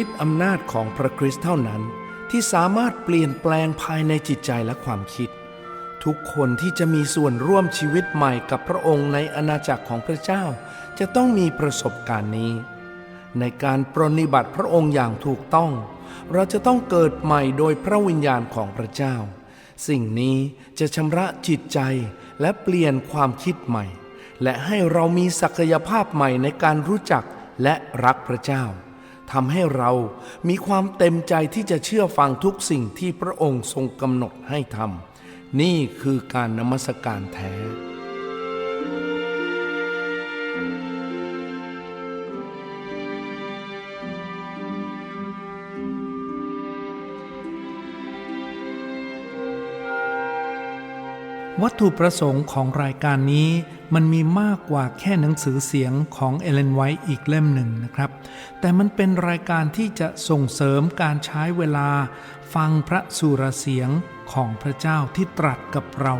ฤทธิ์อำนาจของพระคริสต์เท่านั้น ที่สามารถเปลี่ยนแปลงภายในจิตใจและความคิด ทุกคนที่จะมีส่วนร่วมชีวิตใหม่กับพระองค์ในอาณาจักรของพระเจ้า จะต้องมีประสบการณ์นี้ ในการปรนนิบัติพระองค์อย่างถูกต้อง เราจะต้องเกิดใหม่โดยพระวิญญาณของพระเจ้า สิ่งนี้จะชำระจิตใจและเปลี่ยนความคิดใหม่ และให้เรามีศักยภาพใหม่ในการรู้จักและรักพระเจ้า ทำให้เรามีความเต็มใจที่จะเชื่อฟังทุกสิ่งที่พระองค์ทรงกำหนดให้ทำนี่คือการนมัสการแท้วัตถุประสงค์ของรายการนี้ มันมีมากกว่าแค่หนังสือเสียงของเอเลนไวท์อีกเล่มหนึ่งนะครับ แต่มันเป็นรายการที่จะส่งเสริมการใช้เวลา ฟังพระสุรเสียงของพระเจ้าที่ตรัสกับเรา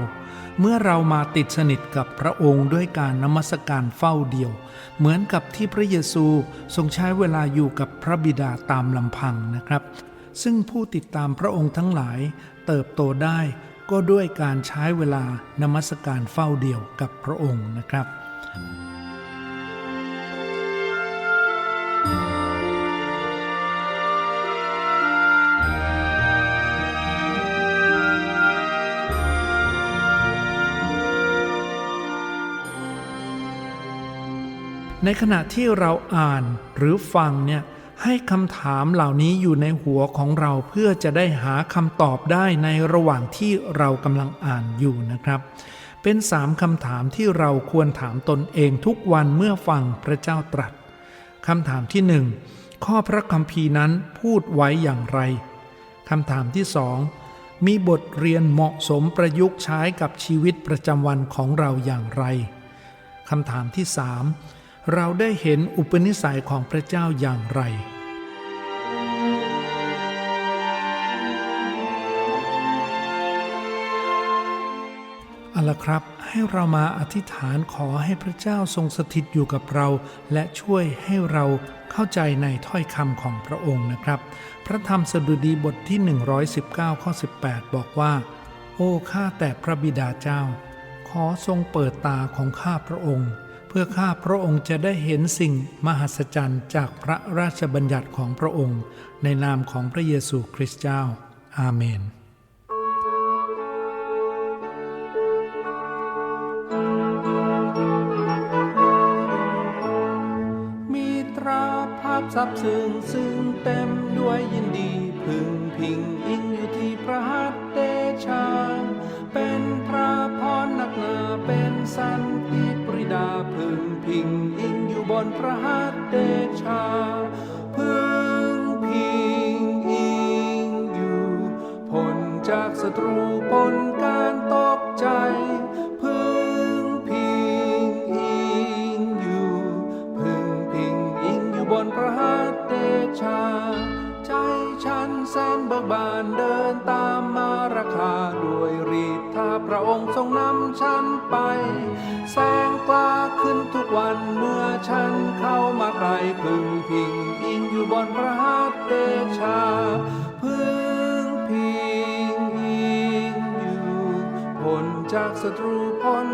เมื่อเรามาติดสนิทกับพระองค์ด้วยการนมัสการเฝ้าเดียว เหมือนกับที่พระเยซูทรงใช้เวลาอยู่กับพระบิดาตามลำพังนะครับ ซึ่งผู้ติดตามพระองค์ทั้งหลายเติบโตได้ ก็ด้วยการใช้เวลานมัสการเฝ้าเดี่ยวกับพระองค์นะครับ ในขณะที่เราอ่านหรือฟังเนี่ย ให้คำถามเหล่านี้อยู่ในหัวของเราเพื่อจะได้หาคำตอบได้ในระหว่างที่เรากำลังอ่านอยู่นะครับ เป็นสามคำถามที่เราควรถามตนเองทุกวันเมื่อฟังพระเจ้าตรัสคำถามที่หนึ่งข้อพระคัมภีร์นั้นพูดไว้อย่างไรคำถามที่สองมีบทเรียนเหมาะสมประยุกต์ใช้กับชีวิตประจำวันของเราอย่างไรคำถามที่สาม เราได้เห็นอุปนิสัยของพระเจ้าอย่างไร เอาละครับ ให้เรามาอธิษฐานขอให้พระเจ้าทรงสถิตอยู่กับเรา และช่วยให้เราเข้าใจในถ้อยคำของพระองค์นะครับ พระธรรมสดุดีบทที่ 119 ข้อ 18 บอกว่า โอ้ข้าแต่พระบิดาเจ้า ขอทรงเปิดตาของข้าพระองค์ เพื่อข้าพระองค์จะได้เห็นสิ่งมหัศจรรย์จากพระราชบัญญัติของพระองค์ ในนามของพระเยซูคริสต์เจ้า อาเมนมีตราภาพซับซึ้งซึ่งเต็มด้วยยินดีพึงพิงอิงอยู่ที่พระหัตถ์เดชา เป็นพระพรนักหนาเป็นสัน นพระหัตถ์เดชา พึงพิงอิงอยู่พ้นจากศัตรูพ้นการตกใจ พึงพิงอิงอยู่ พึงพิงอิงอยู่บนพระหัตถ์เดชา ใจฉันแสนเบิกบานเดินตามมาราคาด้วยฤทธาพระองค์ทรงนำฉันไป แสงกลา วันเมื่อฉันเข้ามาไกลพึงพิงอิงอยู่บนพระหัตถ์เดชา พึงพิงอิงอยู่พ้นจากศัตรูพ้น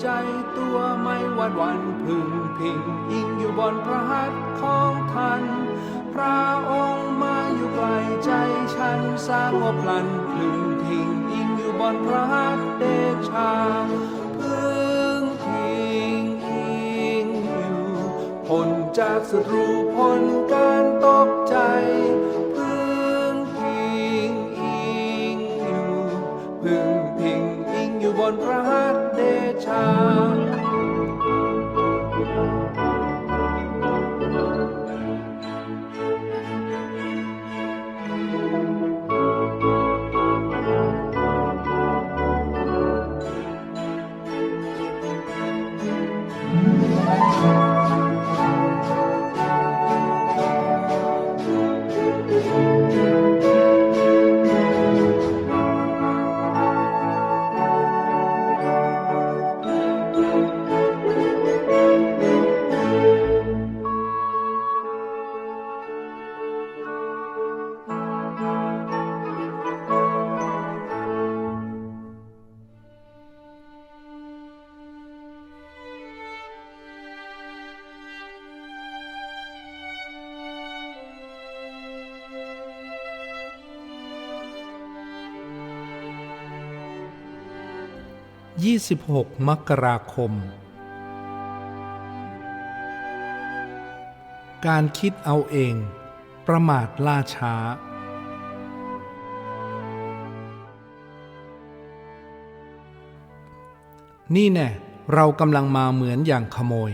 ใจตัวไม่หวั่นหวันพึงพิงอิงอยู่บนพระหัตถ์ของท่าน พระองค์มาอยู่ใกล้ใจฉันนสงบพลันพลึงพิงอิงอยู่บนพระหัตถ์เดชาพึ่งพิงอิงอยู่พ้นจากศัตรูพ้นการตกใจพึ่งพิงอิงอยู่พึ่งพิงอิงอยู่บนพระหัตถ์ 26 มกราคม การคิดเอาเอง ประมาทล่าช้า นี่แน่เรากำลังมาเหมือนอย่างขโมย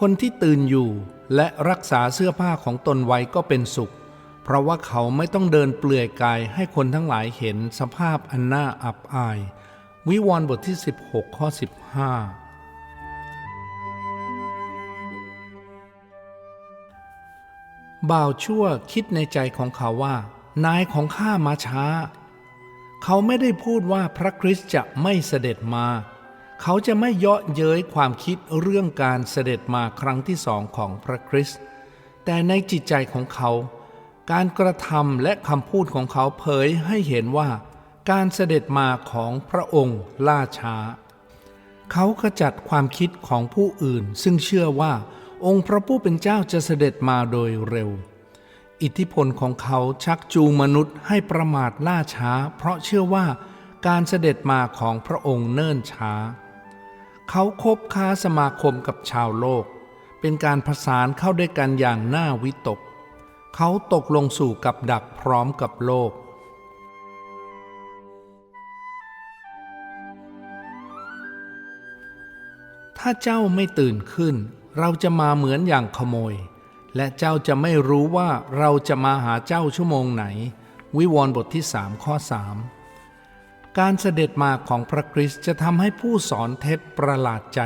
คนที่ตื่นอยู่และรักษาเสื้อผ้าของตนไว้ก็เป็นสุข เพราะว่าเขาไม่ต้องเดินเปลือยกายให้คนทั้งหลายเห็นสภาพอันน่าอับอาย วิวรณ์บทที่ 16 ข้อ 15 บ่าวชั่วคิดในใจของเขาว่า นายของข้ามาช้า เขาไม่ได้พูดว่าพระคริสต์จะไม่เสด็จมา เขาจะไม่เยาะเย้ยความคิดเรื่องการเสด็จมาครั้งที่สองของพระคริสต์ แต่ในจิตใจของเขา การกระทำและคำพูดของเขาเผยให้เห็นว่า การเสด็จมาของพระองค์ล่าช้า เขาขจัดความคิดของผู้อื่น ซึ่งเชื่อว่าองค์พระผู้เป็นเจ้าจะเสด็จมาโดยเร็ว อิทธิพลของเขาชักจูงมนุษย์ให้ประมาทล่าช้า เพราะเชื่อว่าการเสด็จมาของพระองค์เนิ่นช้า เขาคบค้าสมาคมกับชาวโลก เป็นการผสานเข้าด้วยกันอย่างน่าวิตก เขาตกลงสู่กับดักพร้อมกับโลก ถ้าเจ้าไม่ตื่นขึ้น เราจะมาเหมือนอย่างขโมย และเจ้าจะไม่รู้ว่าเราจะมาหาเจ้าชั่วโมงไหน วิวรณ์บทที่สามข้อสามการเสด็จมาของพระคริสต์จะทำให้ผู้สอนเท็จประหลาดใจ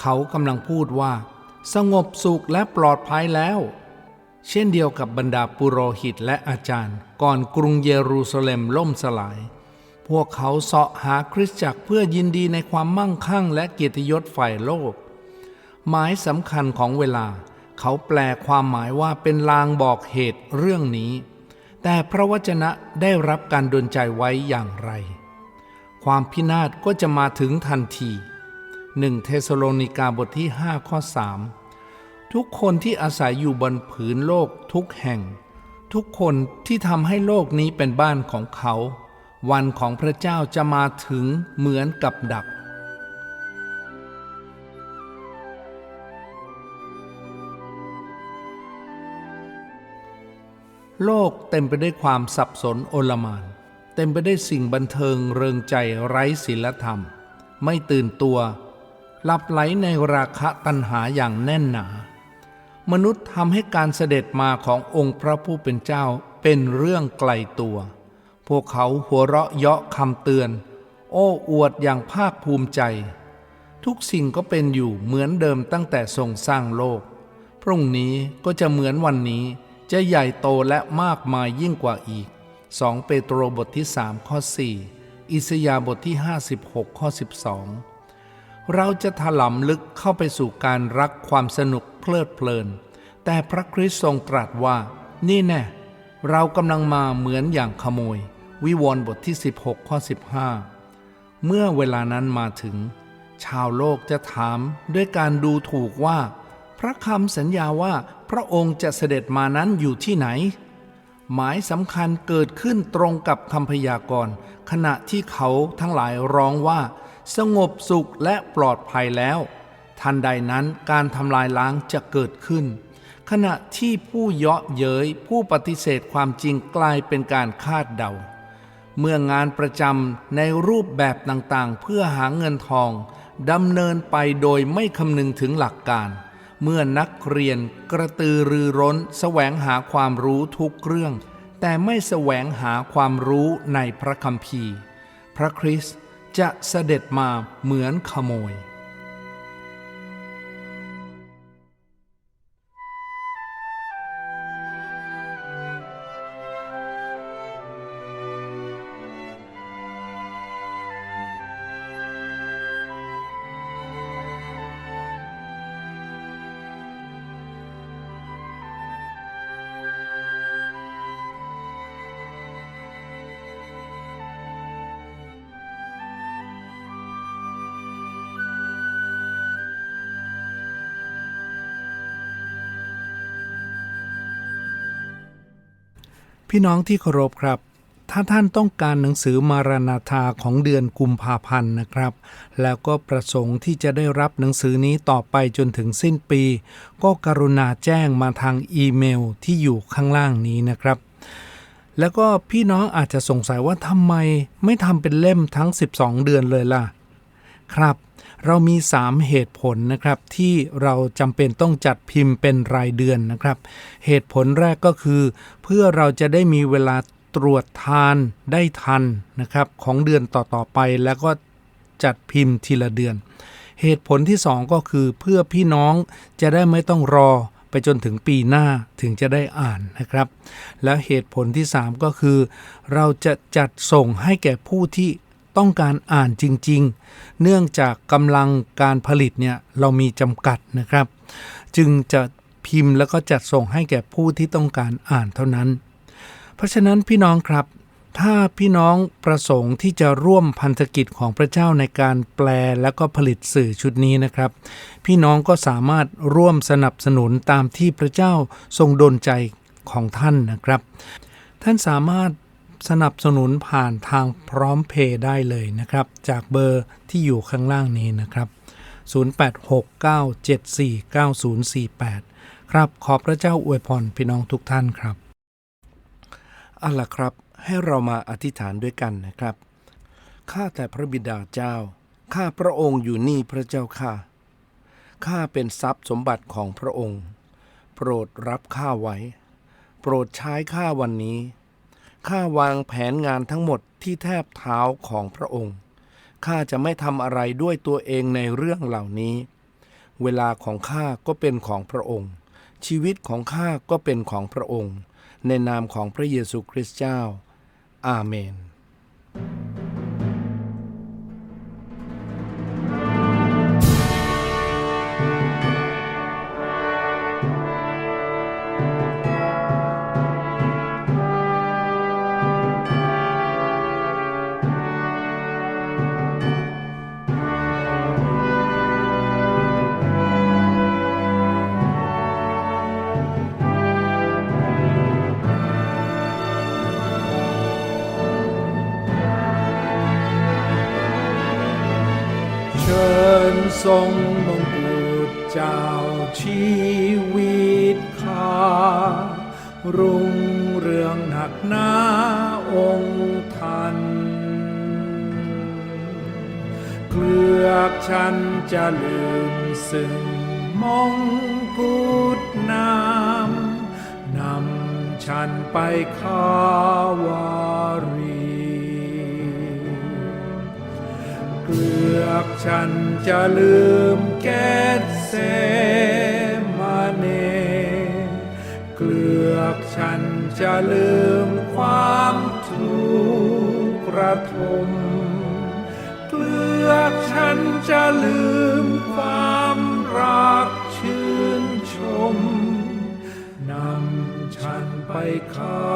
เขากำลังพูดว่า สงบสุขและปลอดภัยแล้ว เช่นเดียวกับบรรดาปุโรหิตและอาจารย์ ก่อนกรุงเยรูซาเล็มล่มสลาย พวกเขาเสาะหาคริสตจักรเพื่อยินดีในความมั่งคั่งและเกียรติยศฝ่ายโลก หมายสำคัญของเวลา เขาแปลความหมายว่าเป็นลางบอกเหตุเรื่องนี้ แต่พระวจนะได้รับการดลใจไว้อย่างไร ความพินาศก็จะมาถึงทันทีหนึ่งเทสโลนิกาบทที่ 5 ข้อ 3 ทุกคนที่อาศัยอยู่บนผืนโลกทุกแห่ง ทุกคนที่ทำให้โลกนี้เป็นบ้านของเขา วันของพระเจ้าจะมาถึงเหมือนกับดัก โลกเต็มไปด้วยความสับสนโอลมาน เต็มไปด้วยสิ่งบันเทิงเริงใจไร้ศีลธรรม ไม่ตื่นตัวหลับไหลในราคะตัณหาอย่างแน่นหนา มนุษย์ทำให้การเสด็จมาขององค์พระผู้เป็นเจ้าเป็นเรื่องไกลตัว พวกเขาหัวเราะเยาะคำเตือน โอ้อวดอย่างภาคภูมิใจ ทุกสิ่งก็เป็นอยู่เหมือนเดิมตั้งแต่ทรงสร้างโลก พรุ่งนี้ก็จะเหมือนวันนี้จะใหญ่โตและมากมายยิ่งกว่าอีก 2 เปโตรบทที่3ข้อ4อิสยาบทที่ 56ข้อ12 เราจะถลำลึกเข้าไปสู่การรักความสนุกเพลิดเพลิน แต่พระคริสต์ทรงตรัสว่า นี่แน่ เรากำลังมาเหมือนอย่างขโมย วิวรณ์บทที่ 16 ข้อ 15 เมื่อเวลานั้นมาถึง ชาวโลกจะถามด้วยการดูถูกว่า พระคำสัญญาว่าพระองค์จะเสด็จมานั้นอยู่ที่ไหน หมายสำคัญเกิดขึ้นตรงกับคำพยากรณ์ขณะที่เขาทั้งหลายร้องว่า สงบสุขและปลอดภัยแล้ว ทันใดนั้นการทำลายล้างจะเกิดขึ้นขณะที่ผู้เยาะเย้ยผู้ปฏิเสธความจริงกลายเป็นการคาดเดา เมื่องานประจำในรูปแบบต่างๆ เพื่อหาเงินทองดำเนินไปโดยไม่คำนึงถึงหลักการ เมื่อนักเรียนกระตือรือร้นแสวงหาความรู้ทุกเรื่อง แต่ไม่แสวงหาความรู้ในพระคัมภีร์ พระคริสต์จะเสด็จมาเหมือนขโมย พี่น้องที่เคารพครับ ถ้าท่านต้องการหนังสือมารานาธาของเดือนกุมภาพันธ์นะครับ แล้วก็ประสงค์ที่จะได้รับหนังสือนี้ต่อไปจนถึงสิ้นปี ก็กรุณาแจ้งมาทางอีเมลที่อยู่ข้างล่างนี้นะครับแล้วก็พี่น้องอาจจะสงสัยว่าทำไมไม่ทำเป็นเล่มทั้ง 12 เดือนเลยล่ะ ครับ เรามี 3 เหตุผลนะครับที่เราจำเป็นต้องจัดพิมพ์เป็นรายเดือนนะครับ เหตุผลแรกก็คือ เพื่อเราจะได้มีเวลาตรวจทานได้ทันนะครับของเดือนต่อๆไปแล้วก็จัดพิมพ์ทีละเดือน เหตุผลที่ 2 ก็คือเพื่อพี่น้องจะได้ไม่ต้องรอไปจนถึงปีหน้าถึงจะได้อ่านนะครับ แล้วเหตุผลที่ 3 ก็คือ เราจะจัดส่งให้แก่ผู้ที่ ต้องการอ่านจริง ๆ เนื่องจากกำลังการผลิตเนี่ยเรามีจำกัดนะครับ จึงจะพิมพ์แล้วก็จัดส่งให้แก่ผู้ที่ต้องการอ่านเท่านั้น เพราะฉะนั้นพี่น้องครับ ถ้าพี่น้องประสงค์ที่จะร่วมพันธกิจของพระเจ้าในการแปลและก็ผลิตสื่อชุดนี้นะครับ พี่น้องก็สามารถร่วมสนับสนุนตามที่พระเจ้าทรงดลใจของท่านนะครับ ท่านสามารถ สนับสนุนผ่านทางพร้อมเพย์ได้เลยนะครับ จากเบอร์ที่อยู่ข้างล่างนี้นะครับ 0869749048 ครับขอพระเจ้าอวยพรพี่น้องทุกท่านครับเอาล่ะครับ ให้เรามาอธิษฐานด้วยกันนะครับข้าแต่พระบิดาเจ้าข้าพระองค์อยู่นี่พระเจ้าข้าข้าเป็นทรัพย์สมบัติของพระองค์ โปรดรับข้าไว้ โปรดใช้ข้าวันนี้ ข้าวางแผนงานทั้งหมดที่แทบเท้าของพระองค์ ข้าจะไม่ทำอะไรด้วยตัวเองในเรื่องเหล่านี้ เวลาของข้าก็เป็นของพระองค์ ชีวิตของข้าก็เป็นของพระองค์ ในนามของพระเยซูคริสต์เจ้า อาเมน ลือกฉันจะลืมซึ่งมงกุฎนามนำฉันไปขาวารีเกลือกฉันจะลืมแก่เสมาเน เกลือกฉันจะลืมความทุกข์ระทม ลือกฉันจะลืมความรักชื่นชม นำฉันไปคา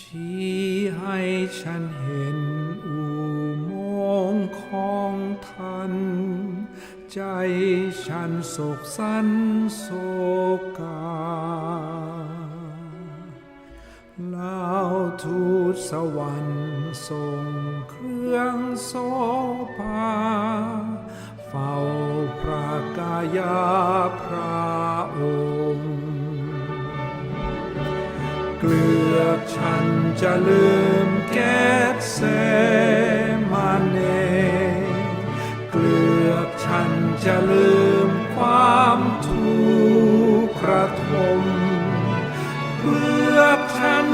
ชี้ให้ฉันเห็นอุโมงค์ของท่าน ใจฉันโศกสันโศกาแล้วทูตสวรรค์ส่งเครื่องโสภา เฝ้าพระกายาพ จะลืมแก้เสมาเนเกลือกฉันจะลืมความทุกข์ระทมเพื่อฉัน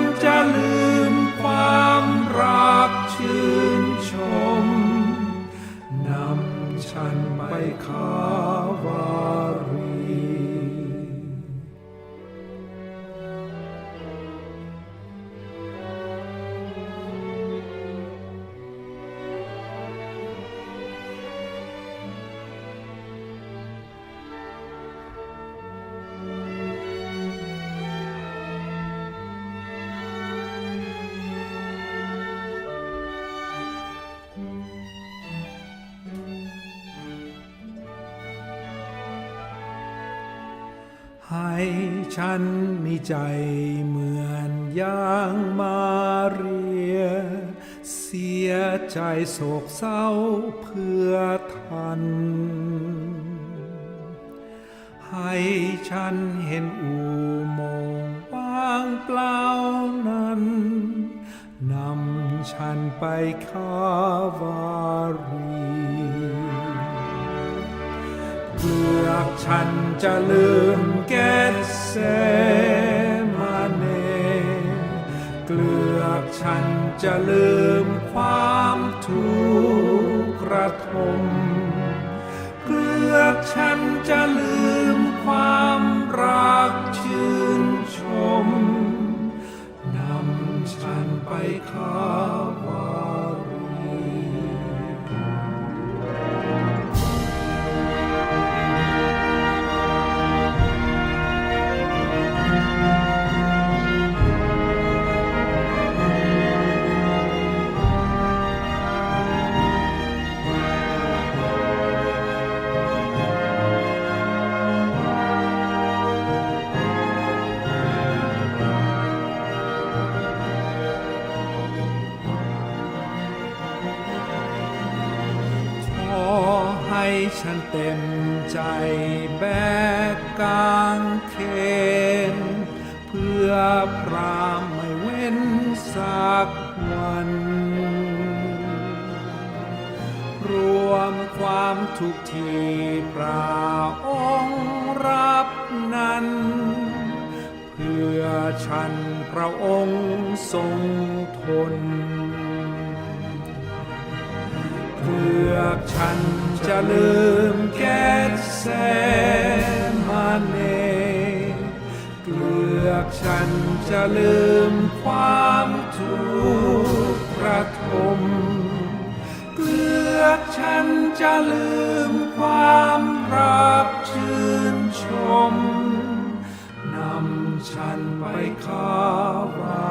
ให้ฉันมีใจเหมือนอย่างมาเรีย เสียใจโศกเศร้าเพื่อท่านให้ฉันเห็นอุโมงค์ว่างเปล่านั้น นำฉันไปคาวารี ฉันจะลืมแกเซมาเนเกลือกฉันจะลืมความทุกข์ระทมเกลือกฉันจะลืมความรักชื่นชมนำฉันไปคา วมความทุกข์ที่พระองค์รับนั้น เพื่อฉันพระองค์ทรงทน เพื่อฉันจะลืมแก้แสมาเนเกลือฉันจะลืมความทุกข์ระทม ฉันจะลืมความรักชื่นชม นำฉันไปคา